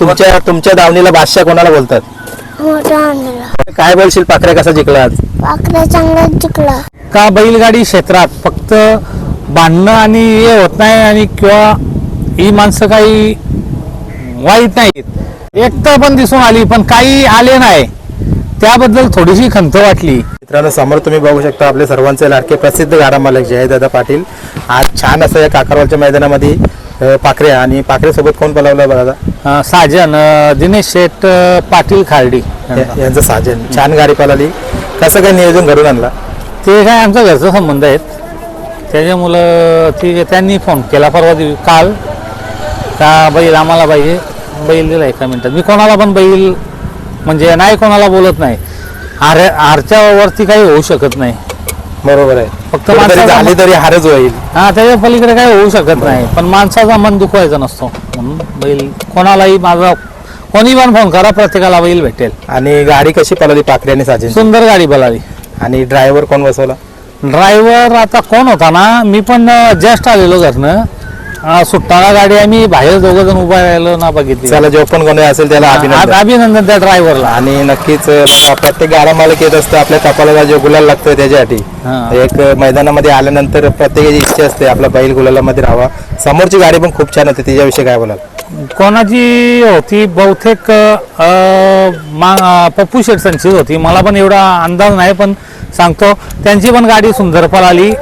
तुमच्या तुमच्या दावणीला बादशाह कोणाला बोलतात? मोठा आणला काय बोलशील? पाखऱ्या कसा जिंकला आज? चांगला जिंकला. का बैलगाडी क्षेत्रात फक्त भांडणं आणि हे होत नाही आणि किंवा ही माणसं काही वाईट नाहीत? एकटं पण दिसून आली पण काही आले नाही. त्याबद्दल थोडीशी खंत वाटली. मित्रांनो समोर तुम्ही बघू शकता आपले सर्वांचे लाडके प्रसिद्ध गाडा मालक जयदादा पाटील. आज छान असं या काकारवालच्या मैदानामध्ये पाखऱ्या आणि पाखऱ्यासोबत कोण पलवलं बघा अं, साजन दिनेश शेठ अं, पाटील खार्डी यांचं साजन. छान गाडी पळाली. कसं काय नियोजन घडून आणला? ते काय आमचा घरचा संबंध आहेत. त्याच्यामुळं ते त्यांनी फोन केला परवा दिवशी काल. का बैल आम्हाला पाहिजे? बैल दिला एका मिनिटात. मी कोणाला पण बैल म्हणजे नाही कोणाला बोलत नाही. हार हारच्या वरती काही होऊ शकत नाही. बरोबर आहे. फक्त कुठेतरी माणसाचा- झाली तरी हारच होईल. हा त्याच्या पलीकडे काही होऊ शकत नाही. पण माणसाचा मन दुखवायचा नसतो. म्हणून बैल कोणालाही माझा कोणी पण फोन करा प्रत्येकाला बैल भेटेल. आणि गाडी कशी पळाली पाखरे आणि साजन सुंदर गाडी बोलावी आणि ड्रायव्हर कोण बसवला? ड्रायव्हर आता कोण होता ना? मी पण जस्ट आलेलो घरनं. अं, सुट्टाळा गाडी आम्ही बाहेर दोघ जण उभा राहिलो ना बघितली. चला जो पण कोणी असेल त्याला आ- अभिनंदन. अभिनंदन त्या ड्रायव्हरला आणि नक्कीच अं, प्रत्येक गाडा मालक येत असतं आपल्या कपालाला जे गुलाल लागतोय त्याच्यासाठी. हा. एक अं, मैदानामध्ये आल्यानंतर प्रत्येकाची इच्छा असते आपला बैल गुलालामध्ये राहावा. समोरची गाडी पण खूप छान होती त्याच्याविषयी काय बोलाल? कोणाची होती? बहुतेक अं, मा- अं, पप्पू शेटसांची होती. मला पण एवढा अंदाज नाही पण सांगतो. त्यांची पण गाडी सुंदर पळाली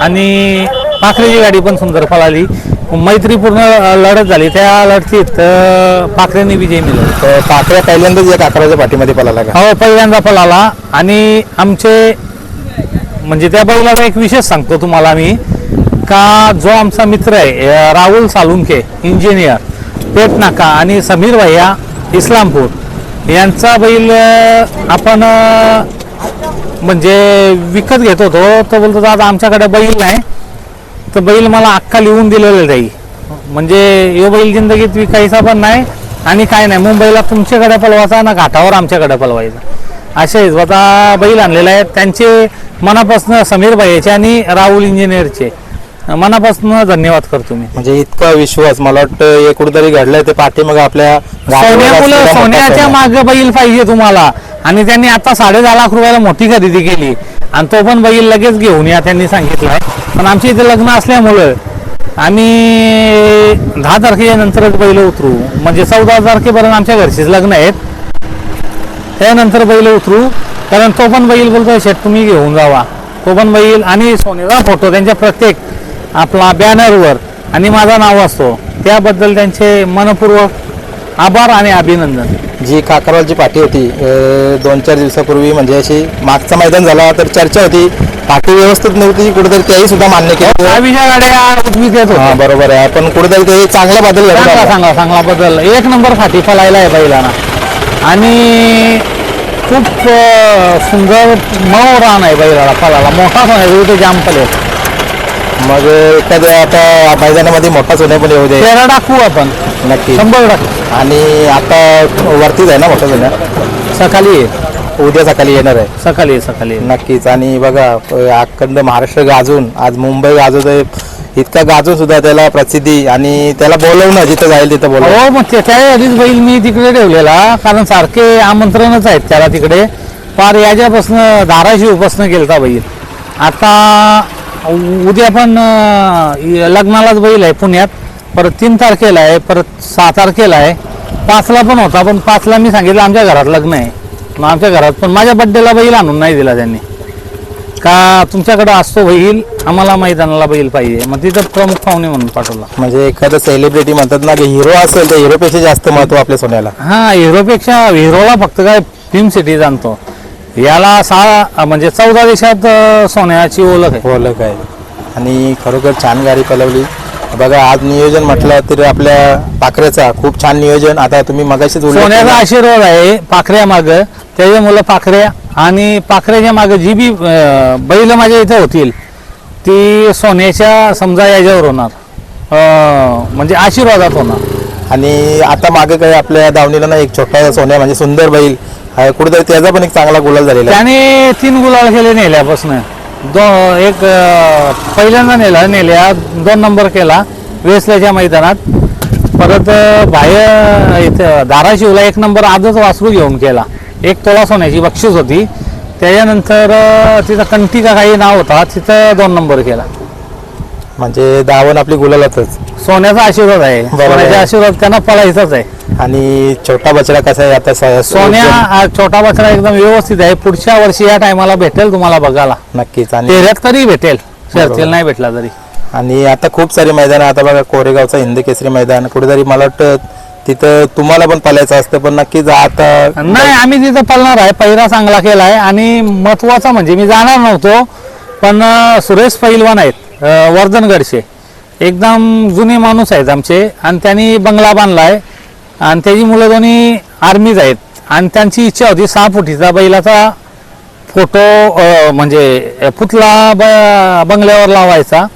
आणि पाखरेची गाडी पण सुंदर पळाली. मैत्रीपूर्ण लढत झाली. त्या लढतीत पाखरेने विजय मिळवला. पाकळ्या पहिल्यांदाच या काकराच्या पाठीमध्ये पळाला का? हो पहिल्यांदा पळाला. आणि आमचे म्हणजे त्या बैलाचा एक विशेष सांगतो तुम्हाला मी का जो आमचा मित्र आहे राहुल सालुंके इंजिनियर पेट नाका आणि समीर भैया इस्लामपूर यांचा बैल आपण म्हणजे विकत घेत होतो. तो बोलतो दादा आमच्याकडे बैल नाही. तर बैल मला अक्का लिहून दिलेलं जाईल म्हणजे यो बैल जिंदगीत विकायचा पण नाही आणि काय नाही मुंबईला तुमच्याकडे पलवायचा ना घाटावर आमच्याकडे पलवायचा असे स्वतः बैल आणलेले आहेत. त्यांचे मनापासून समीर भाईचे आणि राहुल इंजिनियरचे. मनापासून धन्यवाद करतो मी. म्हणजे इतका विश्वास मला वाटतं हे कुठेतरी घडलंय ते पाठीमाग आपल्या सोन्याच्या सोन्या. मागे बैल पाहिजे तुम्हाला. आणि त्यांनी आता साडे दहा लाख रुपयाला मोठी खरेदी केली. आणि तो पण बैल लगेच घेऊन या त्यांनी सांगितलं. पण आमच्या इथे लग्न असल्यामुळं आम्ही दहा तारखेच्या नंतरच बैल उतरू. म्हणजे चौदा तारखेपर्यंत आमच्या घरचेच लग्न आहेत. त्यानंतर बैल उतरू. कारण तो पण बैल बोलतो शेट तुम्ही घेऊन जावा. तो पण बैल आणि सोनेचा फोटो त्यांच्या प्रत्येक आपला बॅनरवर आणि माझा नाव असतो. त्याबद्दल त्यांचे मनपूर्वक आभार आणि अभिनंदन. जी काकरवालची पाठी होती दोन चार दिवसापूर्वी म्हणजे अशी मागचा मैदान झाला तर चर्चा होती. पाठी व्यवस्थित नव्हती कुठेतरी त्याही सुद्धा मान्य केलं. गाड्या हा बरोबर आहे. पण कुठेतरी ते चांगला बदल घडून चांगला बदल. एक नंबर फाटी फलायला आहे बैलांना. आणि खूप सुंदर मऊ रान आहे बैलाला फलाला. मोठा पण आहे जाम फले मग एखाद्या आता मैदानामध्ये मोठा सोन्या पण येऊ दे. तेरा टाकू आपण. नक्की. शंभर टाकू आणि आता वरतीच आहे ना मोठा सोन्या? सकाळी ये. उद्या सकाळी येणार आहे. सकाळी ये, सकाळी ये. नक्कीच. आणि बघा अं, अखंड महाराष्ट्र गाजून आज मुंबई गाजवत आहे इतका गाजून सुद्धा त्याला प्रसिद्धी आणि त्याला बोलवणं जिथं जाईल तिथं बोलवणं. हो मग त्या आधीच बैल मी तिकडे ठेवलेला कारण सारखे आमंत्रणच आहेत त्याला तिकडे. फार याच्यापासून धाराशिवपासून गेलता बैल. आता उद्या पण लग्नालाच बैल आहे पुण्यात. परत तीन तारखेला आहे परत सहा तारखेला आहे. पाचला पण होता पण पाचला मी सांगितलं आमच्या घरात लग्न आहे. मग आमच्या घरात पण माझ्या बड्डेला बैल आणून नाही दिला त्यांनी. का तुमच्याकडे असतो बैल आम्हाला मैदानाला बैल पाहिजे. मग तिथं प्रमुख पाहुणे म्हणून पाठवला. म्हणजे एखादं सेलिब्रिटी म्हणतात ना की हिरो असेल तर हिरोपेक्षा जास्त महत्त्व आपल्या सोन्याला. हा हिरोपेक्षा हिरोला फक्त काय फिल्म सिटी जाणतो. याला सहा म्हणजे चौदा देशात अं, सोन्याची ओळख आहे. ओळख आहे. आणि खरोखर छान गाडी पलवली. बघा आज नियोजन म्हटलं तर आपल्या पाखऱ्याचा खूप छान नियोजन. आता तुम्ही मगाशीच उल्लेख सोन्याचा केला. आशीर्वाद आहे पाखऱ्या माग. त्याच्या मुलं पाखऱ्या. आणि पाखऱ्याच्या माग जी बी अं, बैल माझ्या इथे होतील ती सोन्याच्या समजा याच्यावर होणार. अं, म्हणजे आशीर्वादात होणार. आणि आता मागे काही आपल्या दावणीला ना एक छोटा सोन्या म्हणजे सुंदर बैल आहे. कुठेतरी त्याचा पण एक चांगला गुलाल झालेला आहे. त्याने तीन गुलाल केले नेल्यापासून दोन एक अं, पहिल्यांदा नेला नेल्या दोन नंबर केला वेसल्याच्या मैदानात परत अं, बाहेर इथं धाराशिवला एक नंबर आजच वासरू घेऊन केला एक तोळा सोन्याची बक्षीस होती त्याच्यानंतर अं, तिथं कंटिका काही नाव होता तिथं दोन नंबर केला म्हणजे दावण आपली गुलालातच. सोन्याचा आशीर्वाद आहे. सोन्याचा आशीर्वाद त्यांना पळायचाच आहे. आणि छोटा बछडा कसा आहे आता स- सोन्या हा छोटा बछडा एकदम व्यवस्थित आहे. पुढच्या वर्षी या टायमाला भेटेल तुम्हाला बघायला. नक्कीच. आणि तेऱ्यात तरी भेटेल. शर्तीला नाही भेटला तरी. आणि आता खूप सारे मैदान आता बघा कोरेगावचं हिंद केसरी मैदान कुठेतरी मला वाटतं तिथं तुम्हाला पण पालायचं असतं पण नक्कीच आता नाही आम्ही तिथं पळणार आहे. पहिला चांगला केला आहे आणि महत्त्वाचा म्हणजे मी जाणार नव्हतो पण अं, सुरेश पैलवान आहेत. वर्धनगडचे एकदम जुने माणूस आहेत आमचे आणि त्यांनी बंगला बांधलाय. आणि त्याची मुलं दोन्ही आर्मीज आहेत. आणि त्यांची इच्छा होती सहा फुटीचा बैलाचा फोटो म्हणजे अं, पुतळा ब- बंगल्यावर लावायचा.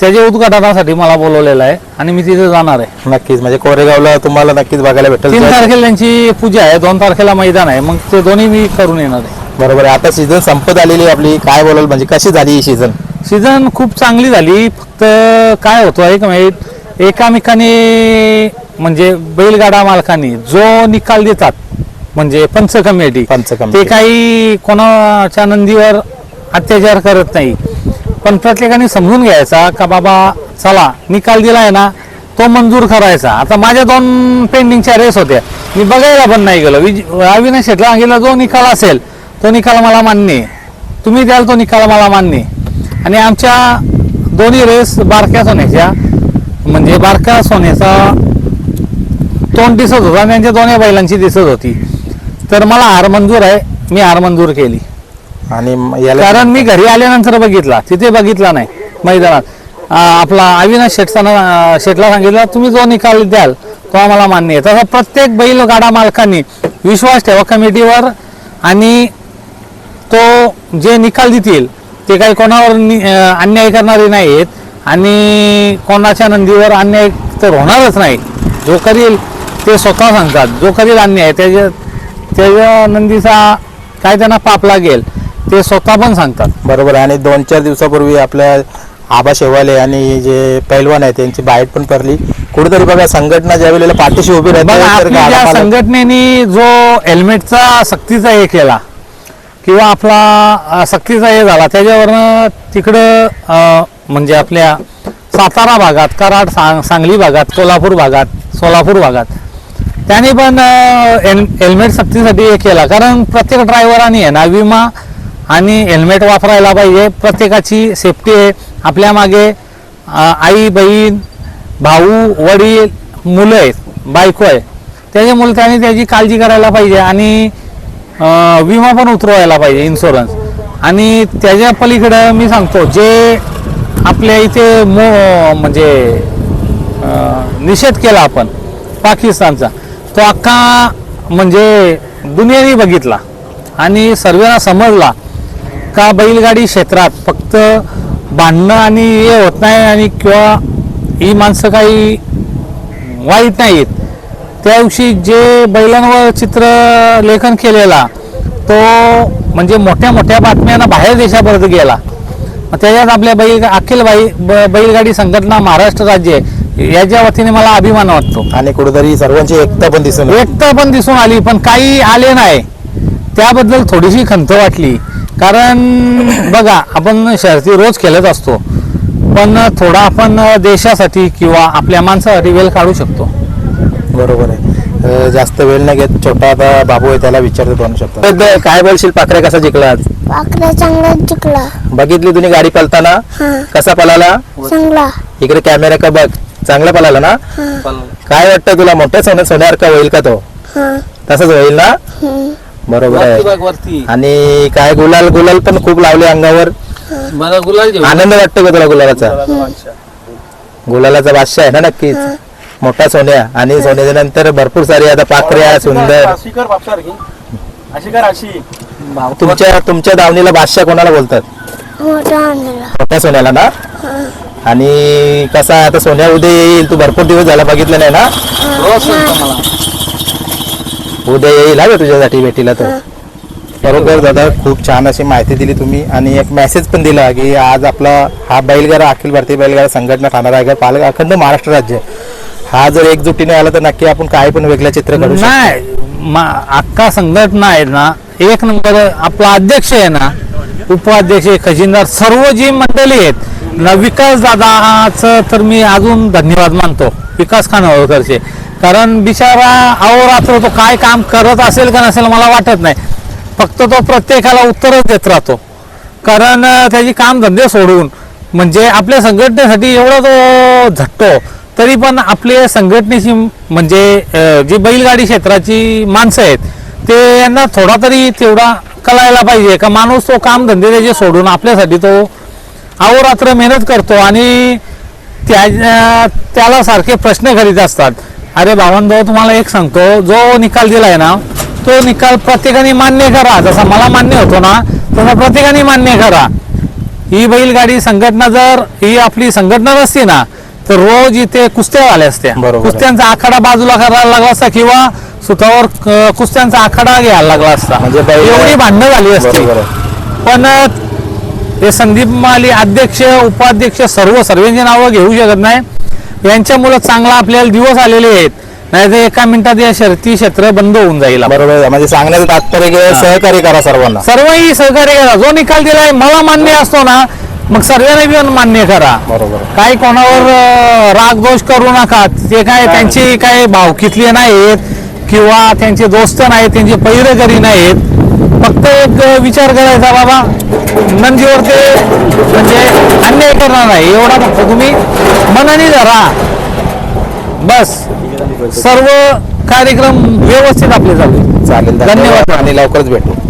त्याच्या उद्घाटनासाठी मला बोलवलेलं आहे आणि मी तिथे जाणार आहे. नक्कीच म्हणजे कोरेगावला तुम्हाला नक्कीच बघायला भेटेल. तीन तारखेला त्यांची पूजा आहे. दोन तारखेला मैदान आहे. मग ते दोन्ही मी करून येणार आहे. बरोबर आहे. आता सीझन संपत आलेली आहे आपली. काय बोलाल? म्हणजे कशी झाली ही सीझन सीझन खूप चांगली झाली. फक्त काय होतं एक माहीत? एकामेकाने म्हणजे बैलगाडा मालकांनी जो निकाल देतात म्हणजे पंच कमिटी पंच ते. काही कोणाच्या नंदीवर अत्याचार करत नाही. पण प्रत्येकाने समजून घ्यायचा का बाबा चला निकाल दिलाय ना तो मंजूर करायचा. आता माझ्या दोन पेंडिंगच्या रेस होत्या. मी बघायला पण नाही गेलो. विज- अविनाश शेटला सांगितलं जो निकाल असेल तो निकाल मला मान्य आहे. तुम्ही द्याल तो निकाल मला मान्य आहे. आणि आमच्या दोन्ही रेस बारक्या सोन्याच्या. म्हणजे बारक्या सोन्याचा तोंड दिसत होता आणि त्यांच्या दोन्ही बैलांची दिसत होती. तर मला हार मंजूर आहे. मी हार मंजूर केली. आणि याला कारण मी घरी आल्यानंतर बघितला. तिथे बघितला नाही. मैदानात. आपला अविनाश शेटचा शेटला सांगितलं तुम्ही जो निकाल द्याल तो आम्हाला मान्य आहे. तसा प्रत्येक बैल गाडा मालकांनी विश्वास ठेवा कमिटीवर. आणि तो जे निकाल देतील ते काही कोणावर अन्याय करणारे नाही आहेत आणि कोणाच्या नंदीवर अन्याय तर होणारच नाही जो करील ते स्वतः सांगतात. जो करील अन्याय त्याच्या त्याच्या नंदीचा काय त्यांना पाप लागेल ते स्वतः पण सांगतात. बरोबर आहे. आणि दोन चार दिवसापूर्वी आपल्या आबा शेवाले आणि जे पैलवान आहे त्यांची बाईट पण पडली. कुठेतरी बघा संघटना ज्या वेळेला पाठीशी उभी राहते संघटनेने जो हेल्मेटचा सक्तीचा हे केला. किंवा आपला सक्तीचा हे झाला त्याच्यावरनं तिकडं म्हणजे आपल्या सातारा भागात कराड सांग सांगली भागात कोल्हापूर भागात सोलापूर भागात त्याने पण हेल- हेल्मेट सक्तीसाठी हे केला. कारण प्रत्येक ड्रायव्हरांनी आहे ना विमा आणि हेल्मेट वापरायला पाहिजे. प्रत्येकाची सेफ्टी आहे. आपल्या मागे आई बहीण भाऊ वडील मुलं आहेत बायको आहे. त्याच्यामुळे त्याने त्याची काळजी करायला पाहिजे. आणि विमा पण उतरवायला पाहिजे इन्शुरन्स आणि त्याच्या पलीकडं मी सांगतो जे आपल्या इथे मो म्हणजे निषेध केला आपण पाकिस्तानचा तो अख्खा म्हणजे दुनियाने बघितला आणि सर्वांना समजला का बैलगाडी क्षेत्रात फक्त भांडणं आणि हे होत नाही आणि किंवा ही माणसं काही वाईट नाहीत. त्या दिवशी जे बैलांवर चित्र लेखन केलेला तो म्हणजे मोठ्या मोठ्या बातम्यांना बाहेर देशापर्यंत गेला. त्याच्यात आपल्या बैल अखिल बाई ब- बैलगाडी संघटना महाराष्ट्र राज्य याच्या वतीने मला अभिमान वाटतो. आणि कुठेतरी सर्वांची एकता पण दिसून. एकता पण दिसून आली पण काही आले नाही. त्याबद्दल थोडीशी खंत वाटली. कारण बघा आपण शर्ती रोज खेळत असतो. पण थोडा आपण देशासाठी किंवा आपल्या माणसासाठी वेळ काढू शकतो. बरोबर आहे. जास्त वेळ नाही घेत. छोटा आता बाबू आहे त्याला विचारतो दोन शब्द. काय बोलशील पाखरे कसा जिंकला आज? पाकऱ्या चांगला जिंकला. बघितली तुम्ही गाडी पलताना? हा. कसा पळाला चांगला. इकडे कॅमेरा का बघ. चांगला पळाला ना? हा. काय वाटतं तुला? मोठ्या सोन्या सोन्यासारखा होईल का तो? हा. तसंच होईल ना. बरोबर आहे. आणि काय गुलाल? गुलाल पण खूप लावले अंगावर. मला गुलाल आनंद वाटतो का तुला गुलालाचा? गुलालाचा बादशाह आहे ना नक्कीच? मोठा सोन्या आणि सोन्याच्या नंतर भरपूर सारी आता पाखऱ्या सुंदर. अशी कर अशी तुमच्या तुमच्या दावणीला बादशाह कोणाला बोलतात? मोठ्या सोन्याला ना? आणि कसा आहे आता सोन्या? उद्या येईल. तू भरपूर दिवस झाला बघितलं नाही ना? उद्या येईल हा तुझ्यासाठी भेटीला तो. बरोबर दादा. खूप छान अशी माहिती दिली तुम्ही आणि एक मेसेज पण दिला की आज आपला हा बैलगाडा अखिल भारतीय बैलगाडा संघटना ठाणा रायगड पालक अखंड महाराष्ट्र राज्य. हा जर एकजुटीने आला तर नक्की आपण काय पण वेगळ्या चित्र काढू शकतो. नाही मा- अख्खा संघटना आहे ना एक नंबर आपला अध्यक्ष आहे ना उपाध्यक्ष खजिनदार सर्व जी मंडळी आहेत ना विकास दादाचं तर मी अजून धन्यवाद मानतो विकास खानवळकरचे. कारण बिचारा अहोरात्र तो काय काम करत असेल का नसेल मला वाटत नाही. फक्त तो प्रत्येकाला उत्तरच देत राहतो. कारण अं, त्याची कामधंदे सोडून म्हणजे आपल्या संघटनेसाठी एवढा तो झटतो. तरी पण आपल्या संघटनेची म्हणजे जी बैलगाडी क्षेत्राची माणसं आहेत ते यांना थोडा तरी तेवढा कळायला पाहिजे. का माणूस तो कामधंदे त्याचे सोडून आपल्यासाठी तो अहोरात्र मेहनत करतो आणि त्या त्याला सारखे प्रश्न करीत असतात. अरे भावंदो तुम्हाला एक सांगतो जो निकाल दिला आहे ना तो निकाल प्रत्येकाने मान्य करा. जसा मला मान्य होतो ना तसा प्रत्येकाने मान्य करा. ही बैलगाडी संघटना जर ही आपली संघटना नसती ना तर रोज इथे कुस्त्या झाल्या असत्या. बरोबर. कुस्त्यांचा आखाडा बाजूला करायला लागला असता किंवा सुतावर कुस्त्यांचा आखाडा घ्यायला लागला असता. म्हणजे बैल- एवढी भांडणं झाली असती. बरोबर आहे. पण हे संदीप माली अध्यक्ष उपाध्यक्ष सर्व सर्वांची नावं घेऊ शकत नाही. यांच्यामुळे चांगला आपल्याला दिवस आलेले आहेत. नाही तर एका मिनिटात या शर्ती क्षेत्र बंद होऊन जाईल. बरोबर आहे. म्हणजे सांगण्याचं तात्पर्य की सहकार्य करा सर्वांना. सर्वही सहकार्य करा. जो निकाल दिलाय मला मान्य असतो ना मग सर्वांनी पण मान्य करा. बरोबर. काही कोणावर अं, राग दोष करू नका. ते काय त्यांची काय भावकीतली नाहीत किंवा त्यांचे दोस्त नाहीत त्यांचे पैरेकरी नाहीत. फक्त एक अं, विचार करायचा बाबा. नंदीवर ते म्हणजे अन्याय करणार नाही. एवढा फक्त तुम्ही मनाने धरा. बस. सर्व कार्यक्रम व्यवस्थित आपले चालू चालेल धन्यवाद. आणि लवकरच भेटू.